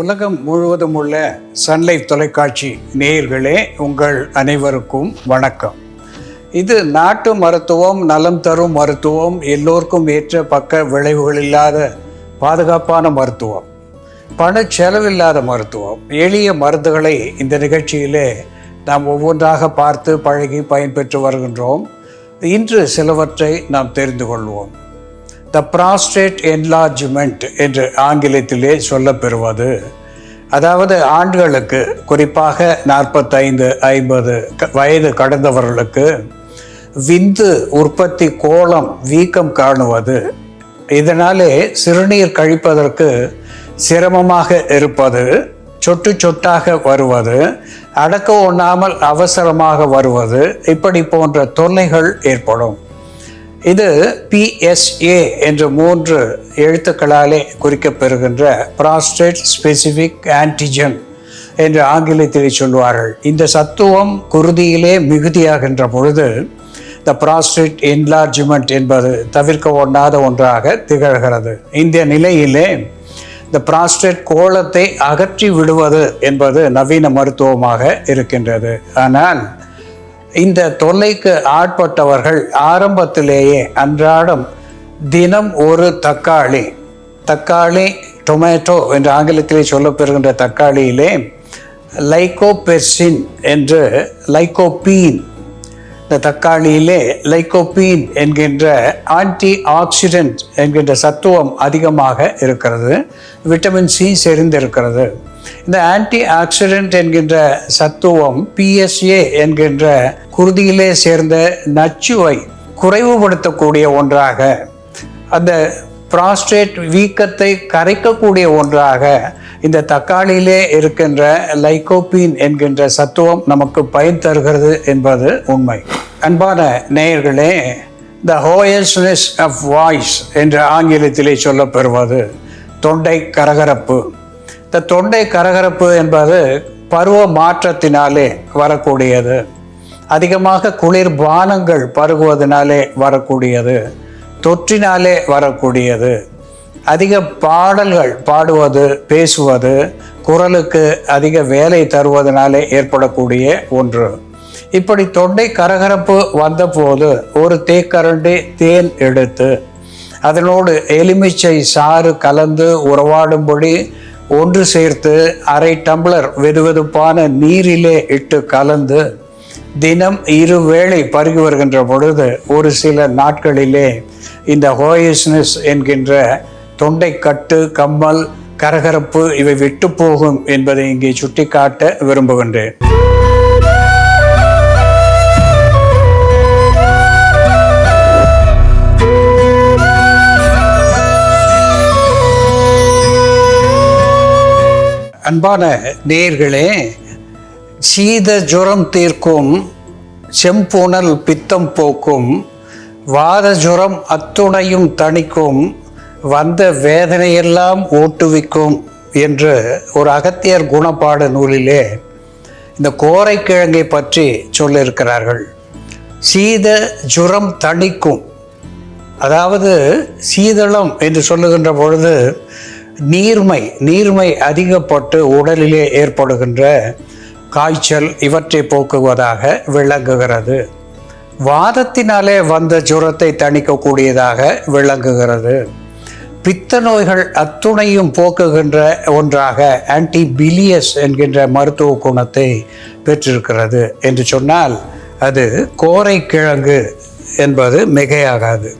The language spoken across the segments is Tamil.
உலகம் முழுவதும் உள்ள சன்லைட் தொலைக்காட்சி நேயர்களே உங்கள் அனைவருக்கும் வணக்கம். இது நாட்டு மருத்துவம் நலம் தரும் மருத்துவம் எல்லோருக்கும் ஏற்ற பக்க விளைவுகள் இல்லாத பாதுகாப்பான மருத்துவம் பண செலவில்லாத மருத்துவம் எளிய மருந்துகளை இந்த நிகழ்ச்சியிலே நாம் ஒவ்வொன்றாக பார்த்து பழகி பயன்பெற்று வருகின்றோம். இன்று சிலவற்றை நாம் தெரிந்து கொள்வோம். த ப்ராஸ்டேட் என்லார்ஜ்மெண்ட் என்று ஆங்கிலத்திலே சொல்லப்பெறுவது. அதாவது ஆண்களுக்கு குறிப்பாக நாற்பத்தைந்து ஐம்பது க- வயது கடந்தவர்களுக்கு விந்து உற்பத்தி கோலம் வீக்கம் காணுவது. இதனாலே சிறுநீர் கழிப்பதற்கு சிரமமாக இருப்பது சொட்டு சொட்டாக வருவது அடக்க ஒண்ணாமல் அவசரமாக வருவது இப்படி போன்ற தொல்லைகள் ஏற்படும். இது பிஎஸ்ஏ என்ற மூன்று எழுத்துக்களாலே குறிக்கப்பெறுகின்ற ப்ராஸ்டேட் ஸ்பெசிஃபிக் ஆன்டிஜன் என்று ஆங்கிலத்தில் சொல்வார்கள் இந்த சத்துவம் குருதியிலே மிகுதியாகின்ற பொழுது த ப்ராஸ்டேட் என்லார்ஜ்மெண்ட் என்பது தவிர்க்க ஒண்ணாத ஒன்றாக திகழ்கிறது. இந்த நிலையிலே இந்த பிராஸ்டேட் கோலத்தை அகற்றி விடுவது என்பது நவீன மருத்துவமாக இருக்கின்றது. ஆனால் இந்த தொல்லைக்கு ஆட்பட்டவர்கள் ஆரம்பத்திலேயே அன்றாடம் தினம் ஒரு தக்காளி. தக்காளி டொமேட்டோ என்று ஆங்கிலத்திலே சொல்லப்பெறுகின்ற தக்காளியிலே லைகோபெர்சின் என்று லைகோபீன் இந்த தக்காளியிலே லைகோபீன் என்கின்ற ஆன்டி ஆக்சிடென்ட் என்கின்ற சத்துவம் அதிகமாக இருக்கிறது. விட்டமின் சி செறிந்திருக்கிறது இந்த ஆன்டி ஆக்சிடென்ட் என்கின்ற சத்துவம் பிஎஸ்ஏ என்கின்ற குருதியிலே சேர்ந்த நச்சுவை குறைவுபடுத்தக்கூடிய ஒன்றாக அந்த ப்ராஸ்டேட் வீக்கத்தை கரைக்கக்கூடிய ஒன்றாக இந்த தக்காளியிலே இருக்கின்ற லைகோபீன் என்கின்ற சத்துவம் நமக்கு பயன் தருகிறது என்பது உண்மை. அன்பான நேயர்களே த ஹோயஸ்னஸ் ஆஃப் வாய்ஸ் என்ற ஆங்கிலத்திலே சொல்லப்பெறுவது தொண்டை கரகரப்பு. இந்த தொண்டை கரகரப்பு என்பது பருவ மாற்றத்தினாலே வரக்கூடியது. அதிகமாக குளிர் பானங்கள் பருகுவதனாலே வரக்கூடியது. தொற்றினாலே வரக்கூடியது. அதிக பாடல்கள் பாடுவது பேசுவது குரலுக்கு அதிக வேலை தருவதனாலே ஏற்படக்கூடிய ஒன்று. இப்படி தொண்டை கரகரப்பு வந்தபோது ஒரு தேக்கரண்டி தேன் எடுத்து அதனோடு எலுமிச்சை சாறு கலந்து உறவாடும்படி ஒன்று சேர்த்து அரை டம்ளர் வெதுவெதுப்பான நீரிலே இட்டு கலந்து தினம் இரு வேளை பருகி வருகின்ற பொழுது ஒரு சில நாட்களிலே இந்த ஹோயஸ்னஸ் என்கின்ற தொண்டைக்கட்டு கம்மல் கரகரப்பு இவை விட்டு போகும் என்பதை இங்கே சுட்டிக்காட்ட விரும்புகின்றேன். அன்பான நேயர்களே சீத ஜுரம் தீர்க்கும் செம்புணல் பித்தம் போக்கும் வாத ஜுரம் அத்துணையும் தணிக்கும் வந்த வேதனையெல்லாம் ஓட்டுவிக்கும் என்று ஒரு அகத்தியர் குணப்பாட நூலிலே இந்த கோரைக்கிழங்கை பற்றி சொல்லியிருக்கிறார்கள். சீத ஜுரம் தணிக்கும். அதாவது சீதளம் என்று சொல்லுகின்ற பொழுது நீர்மை நீர்மை அதிகப்பட்டு உடலிலே ஏற்படுகின்ற காய்ச்சல் இவற்றை போக்குவதாக விளங்குகிறது. வாதத்தினாலே வந்த ஜுரத்தை தணிக்கக்கூடியதாக விளங்குகிறது. பித்த நோய்கள் அத்துணையும் போக்குகின்ற ஒன்றாக ஆன்டி பிலியஸ் என்கின்ற மருத்துவ குணத்தை பெற்றிருக்கிறது என்று சொன்னால் அது கோரைக்கிழங்கு என்பது மிகையாகாது.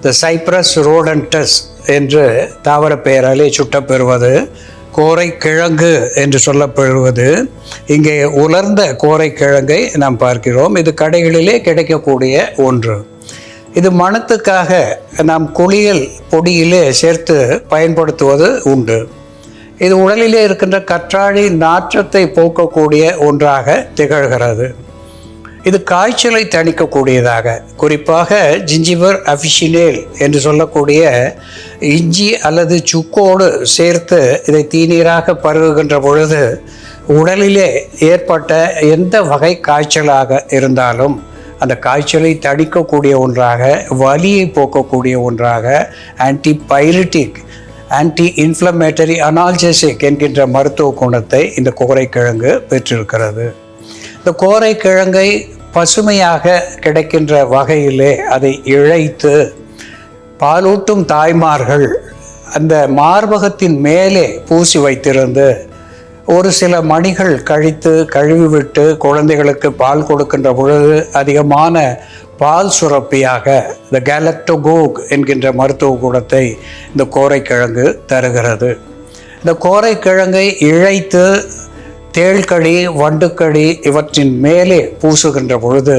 த சைப்ரஸ் ரோடன்டஸ் என்று தாவர பெயராலே சுட்டப்பெறுவது. கோரைக்கிழங்கு என்று சொல்லப்படுவது. இங்கே உலர்ந்த கோரைக்கிழங்கை நாம் பார்க்கிறோம். இது கடைகளிலே கிடைக்கக்கூடிய ஒன்று. இது மணத்துக்காக நாம் குளியல் பொடியிலே சேர்த்து பயன்படுத்துவது உண்டு. இது உடலிலே இருக்கின்ற கற்றாழை நாற்றத்தை போக்கக்கூடிய ஒன்றாக திகழ்கிறது. இது காய்ச்சலை தணிக்கக்கூடியதாக. குறிப்பாக ஜிஞ்சிபர் அஃபிஷினேல் என்று சொல்லக்கூடிய இஞ்சி அல்லது சுக்கோடு சேர்த்து இதை தீநீராக பருகுகின்ற பொழுது உடலிலே ஏற்பட்ட எந்த வகை காய்ச்சலாக இருந்தாலும் அந்த காய்ச்சலை தணிக்கக்கூடிய ஒன்றாக வலியை போக்கக்கூடிய ஒன்றாக ஆன்டிபைரிட்டிக் ஆன்டி இன்ஃப்ளமேட்டரி அனால்ஜெசிக் என்கின்ற மருத்துவ குணத்தை இந்த கோரைக்கிழங்கு பெற்றிருக்கிறது. இந்த கோரைக்கிழங்கை பசுமையாக கிடைக்கின்ற வகையிலே அதை இழைத்து பாலூட்டும் தாய்மார்கள் அந்த மார்பகத்தின் மேலே பூசி வைத்திருந்து ஒரு சில மணிகள் கழித்து கழுவிவிட்டு குழந்தைகளுக்கு பால் கொடுக்கின்ற பொழுது அதிகமான பால் சுரப்பியாக இந்த கேலக்டோகோக் என்கின்ற மருத்துவ குணத்தை இந்த கோரைக்கிழங்கு தருகிறது. இந்த கோரைக்கிழங்கை இழைத்து தேள்கடி வண்டுக்களி இவற்றின் மேலே பூசுகின்ற பொழுது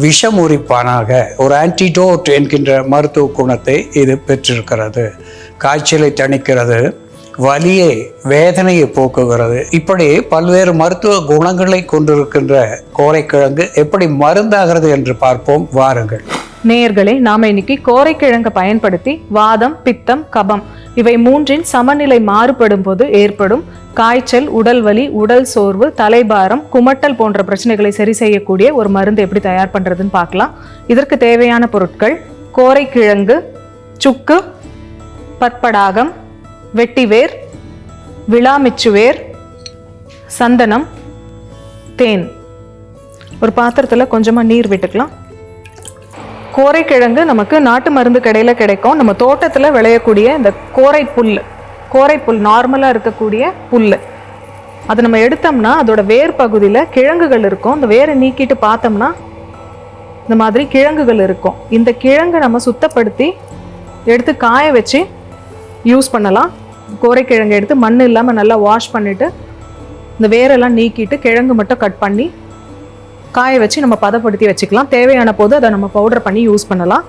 விஷமுறிப்பானாக. ஒரு ஆன்டிடோட் என்கின்ற மருத்துவ குணத்தை இது பெற்றிருக்கிறது. காய்ச்சலை தணிக்கிறது வலியை வேதனையை போக்குகிறது. இப்படி பல்வேறு மருத்துவ குணங்களை கொண்டிருக்கின்ற கோரைக்கிழங்கு எப்படி மருந்தாகிறது என்று பார்ப்போம். வாருங்கள். நேயர்களே நாம இன்னைக்கு கோரைக்கிழங்கை பயன்படுத்தி வாதம் பித்தம் கபம் இவை மூன்றின் சமநிலை மாறுபடும் போது ஏற்படும் காய்ச்சல் உடல் வலி உடல் சோர்வு தலைபாரம் குமட்டல் போன்ற பிரச்சனைகளை சரி செய்யக்கூடிய ஒரு மருந்து எப்படி தயார் பண்ணுறதுன்னு பார்க்கலாம். இதற்கு தேவையான பொருட்கள் கோரைக்கிழங்கு சுக்கு பற்படாகம் வெட்டிவேர் விழாமிச்சுவேர் சந்தனம் தேன். ஒரு பாத்திரத்தில் கொஞ்சமாக நீர் விட்டுக்கலாம். கோரைக்கிழங்கு நமக்கு நாட்டு மருந்து கடையில் கிடைக்கும். நம்ம தோட்டத்தில் விளையக்கூடிய இந்த கோரை புல் கோரை புல் நார்மலாக இருக்கக்கூடிய புல். அதை நம்ம எடுத்தோம்னா அதோட வேர் பகுதியில் கிழங்குகள் இருக்கும். அந்த வேரை நீக்கிட்டு பார்த்தோம்னா இந்த மாதிரி கிழங்குகள் இருக்கும். இந்த கிழங்கு நம்ம சுத்தப்படுத்தி எடுத்து காய வச்சு யூஸ் பண்ணலாம். கோரைக்கிழங்கு எடுத்து மண் இல்லாமல் நல்லா வாஷ் பண்ணிவிட்டு இந்த வேரெல்லாம் நீக்கிட்டு கிழங்கு மட்டும் கட் பண்ணி காய வச்சு நம்ம பதப்படுத்தி வச்சுக்கலாம். தேவையான போது அதை நம்ம பவுடர் பண்ணி யூஸ் பண்ணலாம்.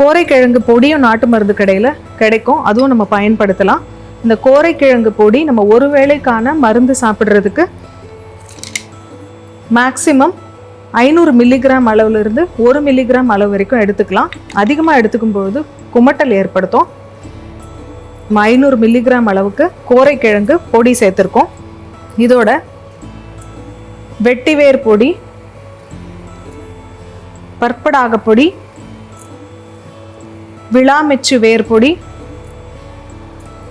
கோரைக்கிழங்கு பொடியும் நாட்டு மருந்து கடையில் கிடைக்கும். அதுவும் நம்ம பயன்படுத்தலாம். இந்த கோரைக்கிழங்கு பொடி நம்ம ஒரு வேளைக்கான மருந்து சாப்பிட்றதுக்கு மேக்சிமம் ஐநூறு மில்லிகிராம் அளவுலேருந்து ஒரு மில்லிகிராம் அளவு வரைக்கும் எடுத்துக்கலாம். அதிகமாக எடுத்துக்கும் பொழுது குமட்டல் ஏற்படுத்தும். நம்ம ஐநூறு மில்லிகிராம் அளவுக்கு கோரைக்கிழங்கு பொடி சேர்த்துருக்கோம். இதோட வெட்டிவேர் பொடி பற்படாக பொடி விளாமெச்சு வேர் பொடி.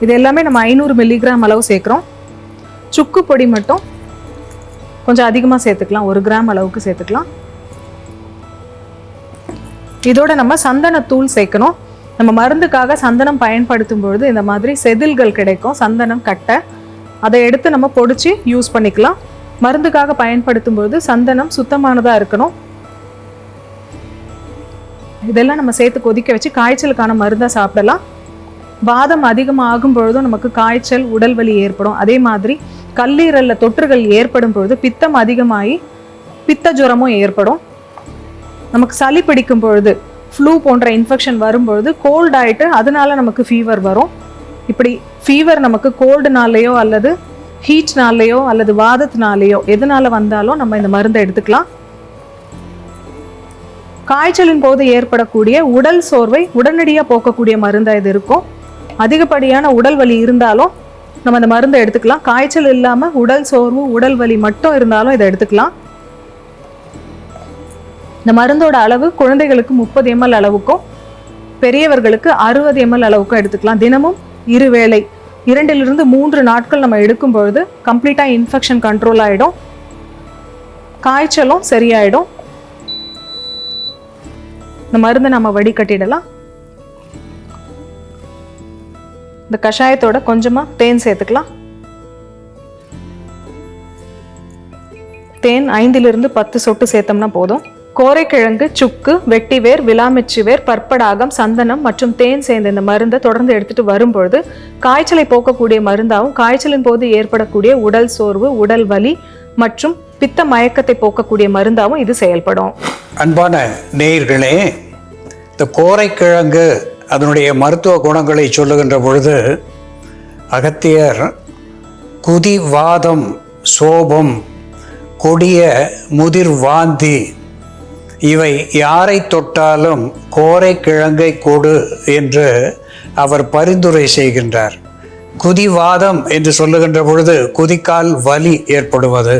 இது எல்லாமே நம்ம ஐநூறு மில்லிகிராம் அளவு சேர்க்குறோம். சுக்கு பொடி மட்டும் கொஞ்சம் அதிகமாக சேர்த்துக்கலாம். ஒரு கிராம் அளவுக்கு சேர்த்துக்கலாம். இதோட நம்ம சந்தனத்தூள் சேர்க்கணும். நம்ம மருந்துக்காக சந்தனம் பயன்படுத்தும் பொழுது இந்த மாதிரி செதில்கள் கிடைக்கும். சந்தனம் கட்டை அதை எடுத்து நம்ம பொடிச்சு யூஸ் பண்ணிக்கலாம். மருந்துக்காக பயன்படுத்தும் பொழுது சந்தனம் சுத்தமானதாக இருக்கணும். இதெல்லாம் நம்ம சேர்த்து கொதிக்க வச்சு காய்ச்சலுக்கான மருந்தை சாப்பிடலாம். வாதம் அதிகமாகும் பொழுதும் நமக்கு காய்ச்சல் உடல் வலி ஏற்படும். அதே மாதிரி கல்லீரல்ல தொற்றுகள் ஏற்படும் பொழுது பித்தம் அதிகமாகி பித்த ஜுரமும் ஏற்படும். நமக்கு சளி பிடிக்கும் பொழுது ஃப்ளூ போன்ற இன்ஃபெக்ஷன் வரும்பொழுது கோல்ட் ஆயிட்டு அதனால நமக்கு ஃபீவர் வரும். இப்படி ஃபீவர் நமக்கு கோல்டுனாலேயோ அல்லது ஹீட்னாலேயோ அல்லது வாதத்தினாலேயோ எதனால வந்தாலும் நம்ம இந்த மருந்தை எடுத்துக்கலாம். காய்ச்சலின் போது ஏற்படக்கூடிய உடல் சோர்வை உடனடியாக போக்கக்கூடிய மருந்தாக இது இருக்கும். அதிகப்படியான உடல் வலி இருந்தாலும் நம்ம அந்த மருந்தை எடுத்துக்கலாம். காய்ச்சல் இல்லாமல் உடல் சோர்வு உடல் வலி மட்டும் இருந்தாலும் இதை எடுத்துக்கலாம். இந்த மருந்தோட அளவு குழந்தைகளுக்கு முப்பது எம்எல் அளவுக்கும் பெரியவர்களுக்கு அறுபது எம்எல் அளவுக்கும் எடுத்துக்கலாம். தினமும் இருவேளை இரண்டிலிருந்து மூன்று நாட்கள் நம்ம எடுக்கும் பொழுது கம்ப்ளீட்டாக இன்ஃபெக்ஷன் கண்ட்ரோல் ஆகிடும் காய்ச்சலும் சரியாயிடும். இந்த மருந்தை நம்ம வடிகட்டிடலாம். இந்த கஷாயத்தோட கொஞ்சமாக தேன் சேர்த்துக்கலாம். தேன் ஐந்திலிருந்து பத்து சொட்டு சேர்த்தோம்னா போதும். கோரைக்கிழங்கு சுக்கு வெட்டிவேர் விளாமிச்சுவேர் பற்படாகம் சந்தனம் மற்றும் தேன் சேர்ந்த இந்த மருந்தை தொடர்ந்து எடுத்துட்டு வரும்பொழுது காய்ச்சலை போக்கக்கூடிய மருந்தாகவும் காய்ச்சலின் போது ஏற்படக்கூடிய உடல் சோர்வு உடல் வலி மற்றும் பித்த மயக்கத்தை போக்கக்கூடிய மருந்தாகவும் இது செயல்படும். அன்பான நேயர்களே இந்த கோரைக்கிழங்கு அதனுடைய மருத்துவ குணங்களை சொல்லுகின்ற பொழுது அகத்தியர் குதிவாதம் சோபம் கொடிய முதிர் வாந்தி இவை யாரை தொட்டாலும் கோரைக்கிழங்கை கொடு என்று அவர் பரிந்துரை செய்கின்றார். குதிவாதம் என்று சொல்லுகின்ற பொழுது குதிக்கால் வலி ஏற்படுவது.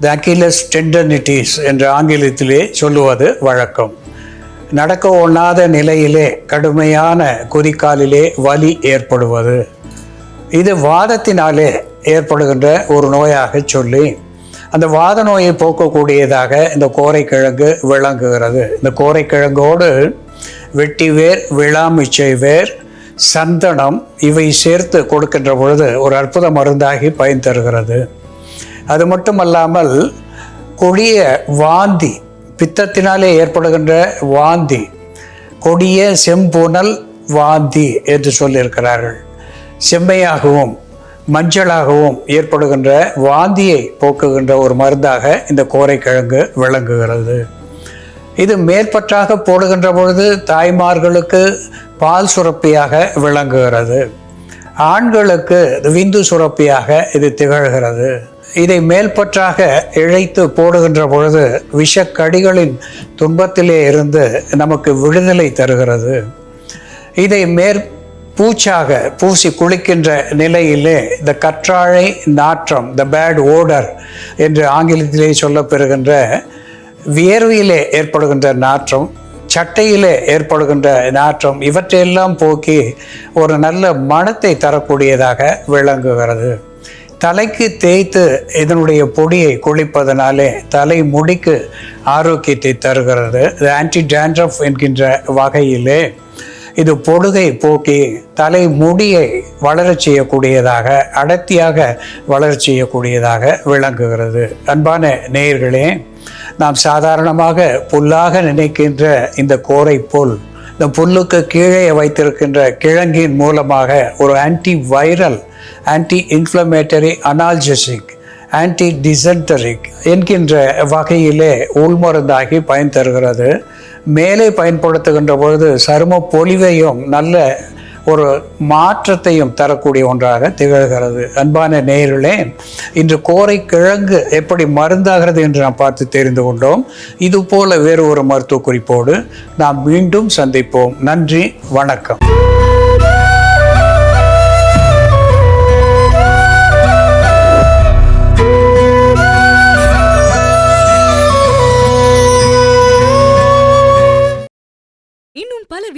த அக்கிலஸ் டெண்டனிட்டிஸ் என்ற ஆங்கிலத்திலே சொல்லுவது வழக்கம். நடக்க ஒண்ணாத நிலையிலே கடுமையான குதிக்காலிலே வலி ஏற்படுவது. இது வாதத்தினாலே ஏற்படுகின்ற ஒரு நோயாக சொல்லி அந்த வாத நோயை போக்கக்கூடியதாக இந்த கோரைக்கிழங்கு விளங்குகிறது. இந்த கோரைக்கிழங்கோடு வெட்டிவேர் விழாமிச்சை வேர் சந்தனம் இவை சேர்த்து கொடுக்கின்ற பொழுது ஒரு அற்புத மருந்தாகி பயன் தருகிறது. அது மட்டும் அல்லாமல் கொடிய வாந்தி பித்தத்தினாலே ஏற்படுகின்ற வாந்தி கொடிய செம்புணல் வாந்தி என்று சொல்லியிருக்கிறார்கள். செம்மையாகவும் மஞ்சளாகவும் ஏற்படுகின்ற வாந்தியை போக்குகின்ற ஒரு மருந்தாக இந்த கோரைக்கிழங்கு விளங்குகிறது. இது மேற்பற்றாக போடுகின்ற பொழுது தாய்மார்களுக்கு பால் சுரப்பியாக விளங்குகிறது. ஆண்களுக்கு விந்து சுரப்பியாக இது திகழ்கிறது. இதை மேல்பற்றாக இழைத்து போடுகின்ற பொழுது விஷக்கடிகளின் துன்பத்திலே இருந்து நமக்கு விடுதலை தருகிறது. இதை மேற் பூச்சாக பூசி குளிக்கின்ற நிலையிலே இந்த கற்றாழை நாற்றம் த பேட் ஓடர் என்று ஆங்கிலத்திலே சொல்லப்பெறுகின்ற வியர்வையிலே ஏற்படுகின்ற நாற்றம் சட்டையிலே ஏற்படுகின்ற நாற்றம் இவற்றையெல்லாம் போக்கி ஒரு நல்ல மனத்தை தரக்கூடியதாக விளங்குகிறது. தலைக்கு தேய்த்து இதனுடைய பொடியை குளிப்பதனாலே தலை முடிக்கு ஆரோக்கியத்தை தருகிறது. இது ஆன்டி டேண்ட்ரஃப் என்கின்ற வகையிலே இது பொடுகை போக்கி தலை முடியை வளரச் செய்யக்கூடியதாக அடர்த்தியாக வளரச் செய்யக்கூடியதாக விளங்குகிறது. அன்பான நேயர்களே நாம் சாதாரணமாக புல்லாக நினைக்கின்ற இந்த கோரை புல் இந்த புல்லுக்கு கீழே வைத்திருக்கின்ற கிழங்கின் மூலமாக ஒரு anti viral anti inflammatory analgesic anti dysenteric என்கின்ற வகையிலே உள்மருந்தாகி பயன் தருகிறது. மேலே பயன்படுத்துகின்ற பொழுது சரும பொலிவையும் நல்ல ஒரு மாற்றத்தையும் தரக்கூடிய ஒன்றாக திகழ்கிறது. அன்பான நேயர்களே இன்று கோரை கிழங்கு எப்படி மருந்தாகிறது என்று நாம் பார்த்து தெரிந்து கொண்டோம். இது போல வேறு ஒரு மருத்துவ குறிப்போடு நாம் மீண்டும் சந்திப்போம். நன்றி வணக்கம்.